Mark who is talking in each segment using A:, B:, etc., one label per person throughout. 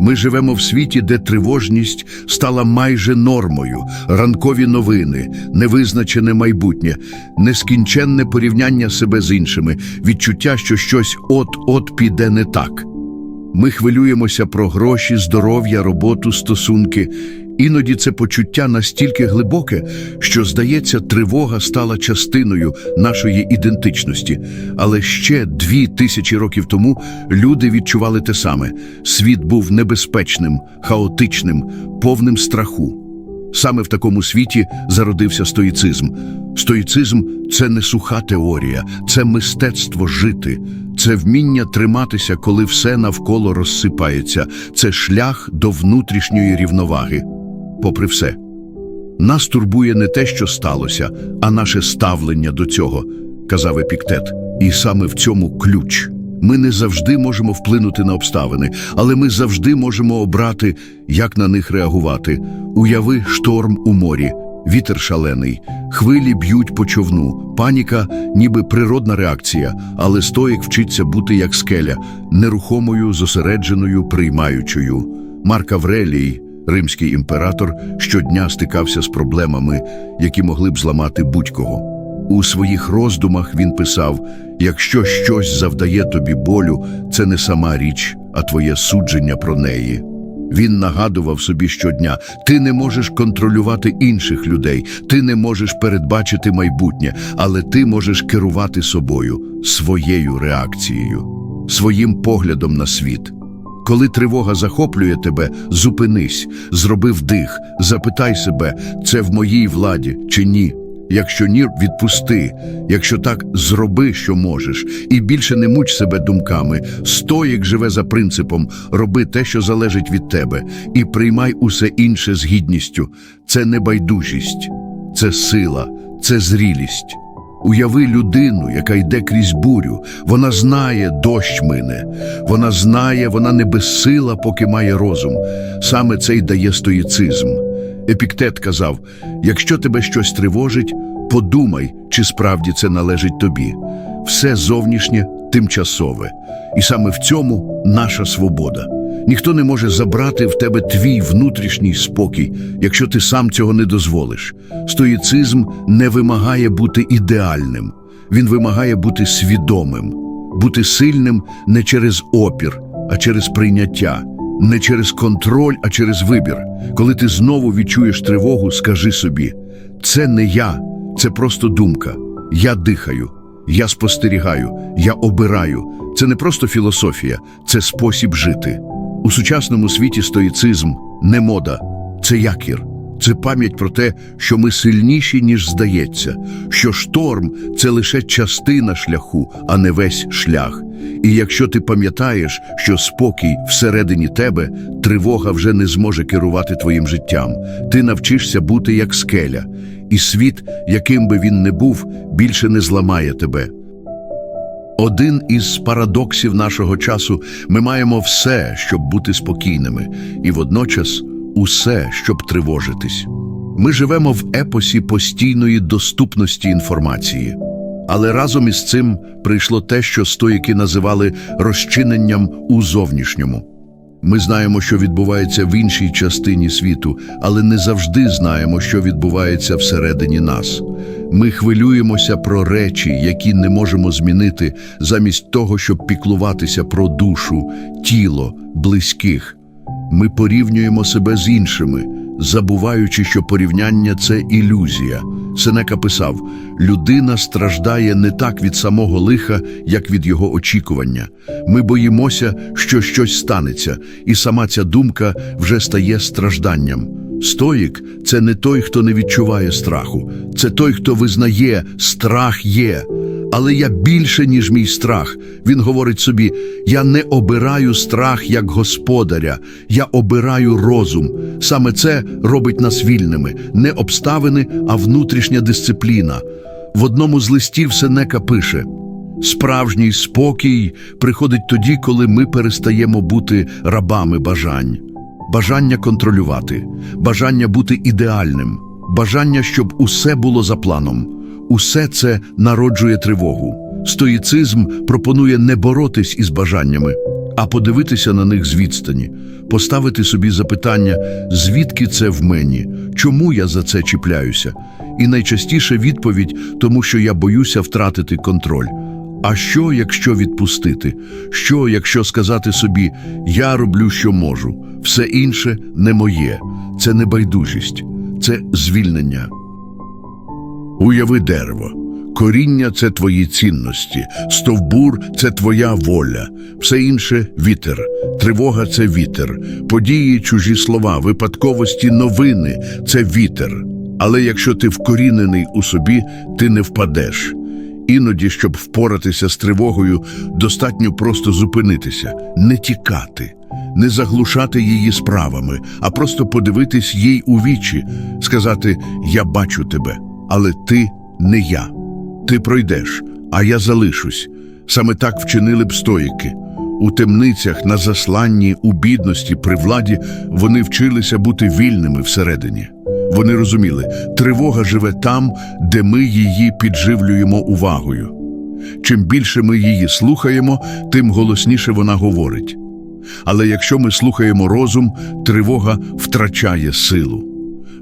A: Ми живемо в світі, де тривожність стала майже нормою, ранкові новини, невизначене майбутнє, нескінченне порівняння себе з іншими, відчуття, що щось от-от піде не так. Ми хвилюємося про гроші, здоров'я, роботу, стосунки. Іноді це почуття настільки глибоке, що, здається, тривога стала частиною нашої ідентичності. Але ще дві тисячі років тому люди відчували те саме. Світ був небезпечним, хаотичним, повним страху. Саме в такому світі зародився стоїцизм. Стоїцизм це не суха теорія, це мистецтво жити, це вміння триматися, коли все навколо розсипається, це шлях до внутрішньої рівноваги. Попри все, нас турбує не те, що сталося, а наше ставлення до цього, казав Епіктет. І саме в цьому ключ. Ми не завжди можемо вплинути на обставини, але ми завжди можемо обрати, як на них реагувати. Уяви шторм у морі, вітер шалений, хвилі б'ють по човну, паніка, ніби природна реакція, але стоїк вчиться бути як скеля, нерухомою, зосередженою, приймаючою. Марк Аврелій, римський імператор, щодня стикався з проблемами, які могли б зламати будь-кого. У своїх роздумах він писав: якщо щось завдає тобі болю, це не сама річ, а твоє судження про неї. Він нагадував собі щодня: ти не можеш контролювати інших людей, ти не можеш передбачити майбутнє, але ти можеш керувати собою, своєю реакцією, своїм поглядом на світ. Коли тривога захоплює тебе, зупинись, зроби вдих, запитай себе, це в моїй владі чи ні. Якщо ні, відпусти. Якщо так, зроби, що можеш, і більше не муч себе думками. Стоїк живе за принципом роби те, що залежить від тебе, і приймай усе інше з гідністю. Це не байдужість, це сила, це зрілість. Уяви людину, яка йде крізь бурю. Вона знає, дощ мине. Вона знає, вона не безсила, поки має розум. Саме це й дає стоїцизм. Епіктет казав: якщо тебе щось тривожить, подумай, чи справді це належить тобі. Все зовнішнє тимчасове. І саме в цьому наша свобода. Ніхто не може забрати в тебе твій внутрішній спокій, якщо ти сам цього не дозволиш. Стоїцизм не вимагає бути ідеальним, він вимагає бути свідомим, бути сильним не через опір, а через прийняття, не через контроль, а через вибір. Коли ти знову відчуєш тривогу, скажи собі: це не я, це просто думка. Я дихаю, я спостерігаю, я обираю. Це не просто філософія, це спосіб жити. У сучасному світі стоїцизм не мода, це якір. Це пам'ять про те, що ми сильніші, ніж здається, що шторм це лише частина шляху, а не весь шлях. І якщо ти пам'ятаєш, що спокій всередині тебе, тривога вже не зможе керувати твоїм життям. Ти навчишся бути як скеля, і світ, яким би він не був, більше не зламає тебе. Один із парадоксів нашого часу ми маємо все, щоб бути спокійними, і водночас усе, щоб тривожитись. Ми живемо в епосі постійної доступності інформації. Але разом із цим прийшло те, що стоїки називали розчиненням у зовнішньому. Ми знаємо, що відбувається в іншій частині світу, але не завжди знаємо, що відбувається всередині нас. Ми хвилюємося про речі, які не можемо змінити, замість того, щоб піклуватися про душу, тіло, близьких. Ми порівнюємо себе з іншими, забуваючи, що порівняння це ілюзія. Сенека писав: людина страждає не так від самого лиха, як від його очікування. Ми боїмося, що щось станеться, і сама ця думка вже стає стражданням. Стоїк це не той, хто не відчуває страху, це той, хто визнає, страх є. Але я більше, ніж мій страх. Він говорить собі: я не обираю страх як господаря, я обираю розум. Саме це робить нас вільними, не обставини, а внутрішня дисципліна. В одному з листів Сенека пише: справжній спокій приходить тоді, коли ми перестаємо бути рабами бажань, бажання контролювати, бажання бути ідеальним, бажання, щоб усе було за планом. Усе це народжує тривогу. Стоїцизм пропонує не боротись із бажаннями, а подивитися на них з відстані, поставити собі запитання, звідки це в мені, чому я за це чіпляюся. І найчастіше відповідь, тому що я боюся втратити контроль. А що, якщо відпустити? Що, якщо сказати собі Я роблю, що можу, все інше не моє, це не байдужість, це звільнення. Уяви дерево. Коріння це твої цінності, стовбур це твоя воля, все інше вітер, тривога це вітер, події, чужі слова, випадковості, новини це вітер. Але якщо ти вкорінений у собі, ти не впадеш. Іноді, щоб впоратися з тривогою, достатньо просто зупинитися, не тікати, не заглушати її справами, а просто подивитись їй у вічі, сказати Я бачу тебе, але ти не я. Ти пройдеш, а я залишусь. Саме так вчинили б стоїки. У темницях, на засланні, у бідності, при владі вони вчилися бути вільними всередині. Вони розуміли, тривога живе там, де ми її підживлюємо увагою. Чим більше ми її слухаємо, тим голосніше вона говорить. Але якщо ми слухаємо розум, тривога втрачає силу.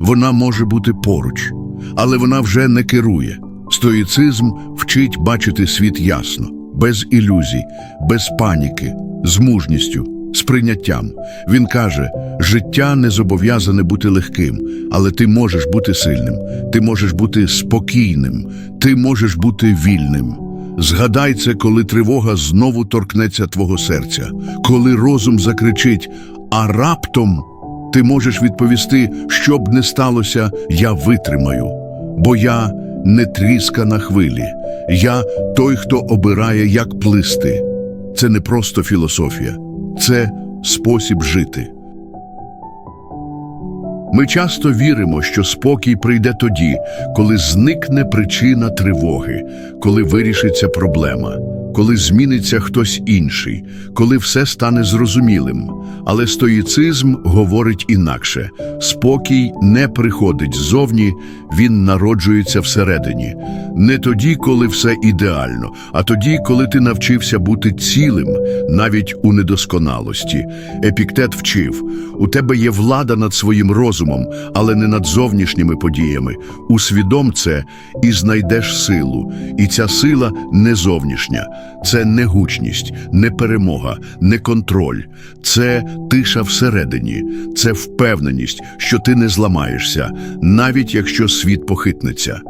A: Вона може бути поруч, але вона вже не керує. Стоїцизм вчить бачити світ ясно, без ілюзій, без паніки, з мужністю, з прийняттям. Він каже: життя не зобов'язане бути легким, але ти можеш бути сильним, ти можеш бути спокійним, ти можеш бути вільним. Згадай це, коли тривога знову торкнеться твого серця, коли розум закричить, а раптом ти можеш відповісти, що б не сталося, я витримаю, бо я не тріска на хвилі, я той, хто обирає, як плисти. Це не просто філософія, це спосіб жити. Ми часто віримо, що спокій прийде тоді, коли зникне причина тривоги, коли вирішиться проблема, коли зміниться хтось інший, коли все стане зрозумілим. Але стоїцизм говорить інакше: спокій не приходить ззовні, він народжується всередині. Не тоді, коли все ідеально, а тоді, коли ти навчився бути цілим, навіть у недосконалості. Епіктет вчив: у тебе є влада над своїм розумом, але не над зовнішніми подіями. Усвідом це і знайдеш силу. І ця сила не зовнішня, це не гучність, не перемога, не контроль, це тиша всередині, це впевненість, що ти не зламаєшся, навіть якщо світ похитнеться.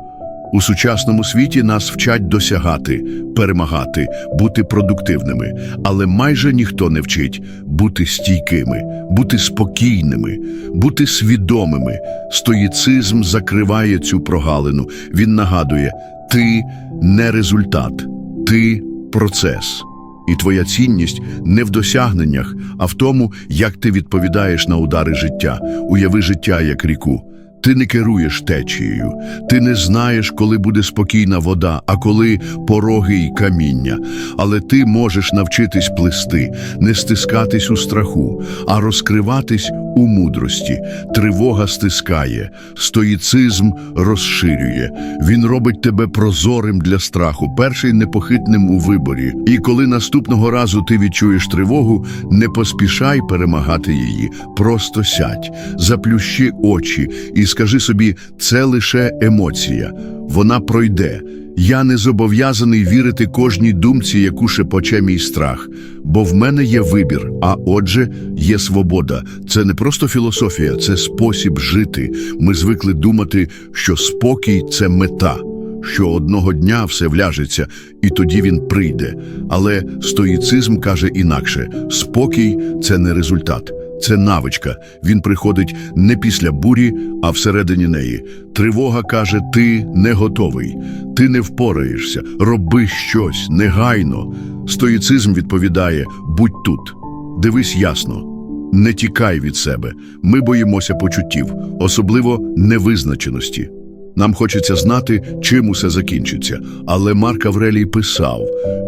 A: У сучасному світі нас вчать досягати, перемагати, бути продуктивними, але майже ніхто не вчить бути стійкими, бути спокійними, бути свідомими. Стоїцизм закриває цю прогалину. Він нагадує: ти не результат, ти процес. І твоя цінність не в досягненнях, а в тому, як ти відповідаєш на удари життя. Уяви життя як ріку. Ти не керуєш течією, ти не знаєш, коли буде спокійна вода, а коли пороги й каміння. Але ти можеш навчитись плисти, не стискатись у страху, а розкриватись у мудрості. Тривога стискає, стоїцизм розширює. Він робить тебе прозорим для страху, перший непохитним у виборі. І коли наступного разу ти відчуєш тривогу, не поспішай перемагати її, просто сядь, заплющи очі і скажи собі, це лише емоція, вона пройде. Я не зобов'язаний вірити кожній думці, яку шепоче мій страх, бо в мене є вибір, а отже, є свобода. Це не просто філософія, це спосіб жити. Ми звикли думати, що спокій це мета, що одного дня все вляжеться, і тоді він прийде. Але стоїцизм каже інакше: спокій це не результат. Це навичка. Він приходить не після бурі, а всередині неї. Тривога каже: ти не готовий, ти не впораєшся, роби щось негайно. Стоїцизм відповідає: будь тут, дивись ясно. Не тікай від себе. Ми боїмося почуттів, особливо невизначеності. Нам хочеться знати, чим усе закінчиться. Але Марк Аврелій писав: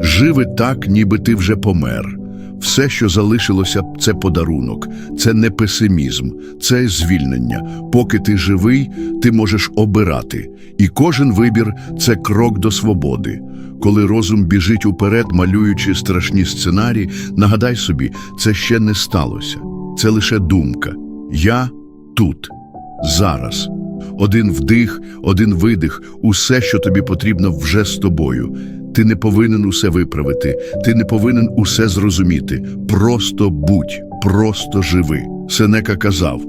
A: живи так, ніби ти вже помер. Все, що залишилося, це подарунок, це не песимізм, це звільнення. Поки ти живий, ти можеш обирати. І кожен вибір це крок до свободи. Коли розум біжить уперед, малюючи страшні сценарії, нагадай собі, це ще не сталося. Це лише думка. Я тут, зараз. Один вдих, один видих, усе, що тобі потрібно, вже з тобою. Ти не повинен усе виправити, ти не повинен усе зрозуміти. Просто будь, просто живи. Сенека казав: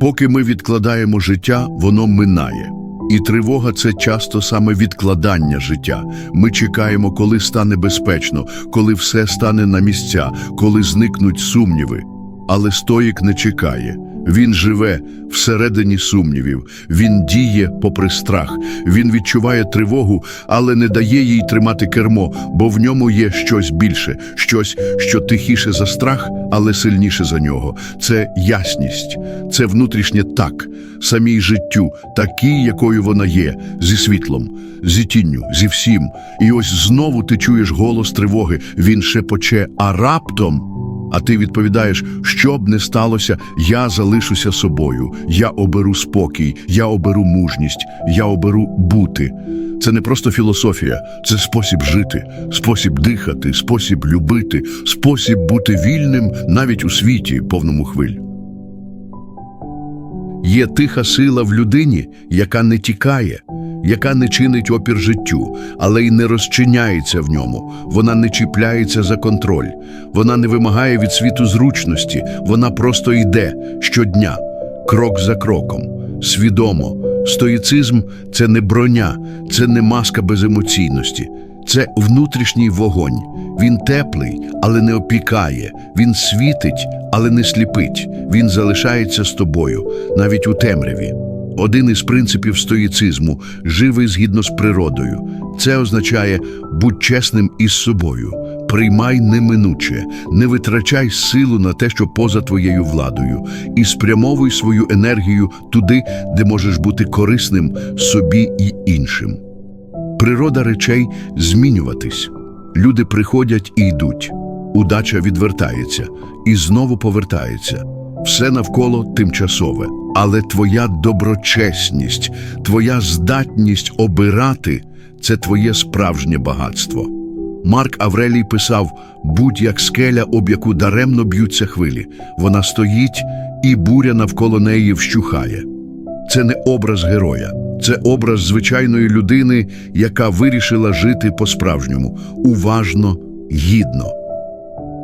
A: поки ми відкладаємо життя, воно минає. І тривога це часто саме відкладання життя. Ми чекаємо, коли стане безпечно, коли все стане на місця, коли зникнуть сумніви. Але стоїк не чекає. Він живе всередині сумнівів, він діє попри страх, він відчуває тривогу, але не дає їй тримати кермо, бо в ньому є щось більше, щось, що тихіше за страх, але сильніше за нього. Це ясність, це внутрішнє так, самій життю, такій, якою вона є, зі світлом, зі тінню, зі всім. І ось знову ти чуєш голос тривоги, він шепоче, а раптом. А ти відповідаєш, що б не сталося, я залишуся собою, я оберу спокій, я оберу мужність, я оберу бути. Це не просто філософія, це спосіб жити, спосіб дихати, спосіб любити, спосіб бути вільним навіть у світі, повному хвиль. Є тиха сила в людині, яка не тікає, яка не чинить опір життю, але й не розчиняється в ньому. Вона не чіпляється за контроль, вона не вимагає від світу зручності, вона просто йде щодня, крок за кроком, свідомо. Стоїцизм це не броня, це не маска беземоційності. Це внутрішній вогонь. Він теплий, але не опікає. Він світить, але не сліпить. Він залишається з тобою, навіть у темряві. Один із принципів стоїцизму живи згідно з природою. Це означає будь чесним із собою. Приймай неминуче, не витрачай силу на те, що поза твоєю владою, і спрямовуй свою енергію туди, де можеш бути корисним собі і іншим. Природа речей змінюватись. Люди приходять і йдуть. Удача відвертається і знову повертається. Все навколо тимчасове, але твоя доброчесність, твоя здатність обирати це твоє справжнє багатство. Марк Аврелій писав: будь як скеля, об яку даремно б'ються хвилі. Вона стоїть, і буря навколо неї вщухає. Це не образ героя, це образ звичайної людини, яка вирішила жити по-справжньому, уважно, гідно.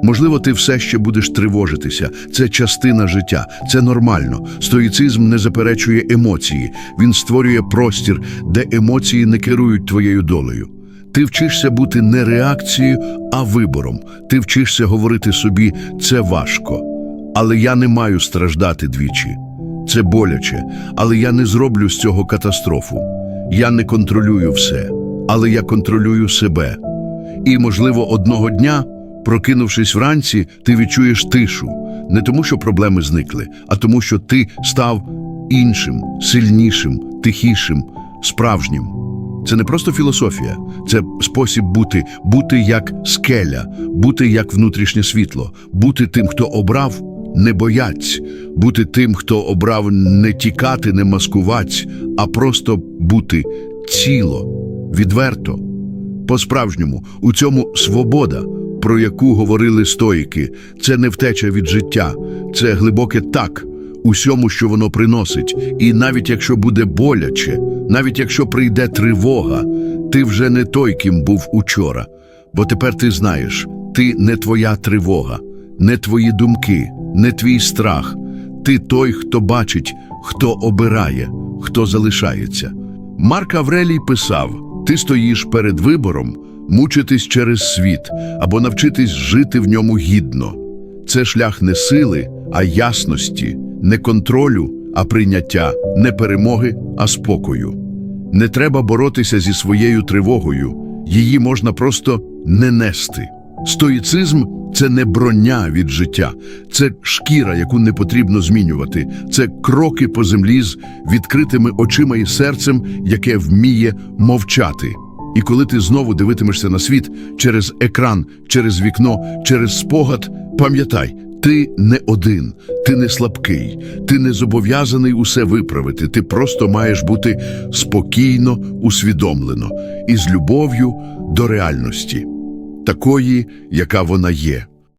A: Можливо, ти все ще будеш тривожитися. Це частина життя, це нормально. Стоїцизм не заперечує емоції, він створює простір, де емоції не керують твоєю долею. Ти вчишся бути не реакцією, а вибором. Ти вчишся говорити собі це важко, але я не маю страждати двічі. Це боляче, але я не зроблю з цього катастрофу. Я не контролюю все, але я контролюю себе. І, можливо, одного дня, прокинувшись вранці, ти відчуєш тишу. Не тому, що проблеми зникли, а тому, що ти став іншим, сильнішим, тихішим, справжнім. Це не просто філософія, це спосіб бути, бути як скеля, бути як внутрішнє світло, бути тим, хто обрав не бояться, бути тим, хто обрав не тікати, не маскуваць, а просто бути ціло, відверто. По-справжньому, у цьому свобода, про яку говорили стоїки, це не втеча від життя, це глибоке так, усьому, що воно приносить. І навіть якщо буде боляче, навіть якщо прийде тривога, ти вже не той, ким був учора. Бо тепер ти знаєш, ти не твоя тривога, не твої думки, не твій страх. Ти той, хто бачить, хто обирає, хто залишається. Марк Аврелій писав: ти стоїш перед вибором мучитись через світ або навчитись жити в ньому гідно. Це шлях не сили, а ясності, не контролю, а прийняття, не перемоги, а спокою. Не треба боротися зі своєю тривогою, її можна просто не нести. Стоїцизм це не броня від життя, це шкіра, яку не потрібно змінювати, це кроки по землі з відкритими очима і серцем, яке вміє мовчати. І коли ти знову дивитимешся на світ через екран, через вікно, через спогад, Пам'ятай, ти не один, ти не слабкий, ти не зобов'язаний усе виправити. Ти просто маєш бути спокійно, усвідомлено і з любов'ю до реальності, такої, яка вона є.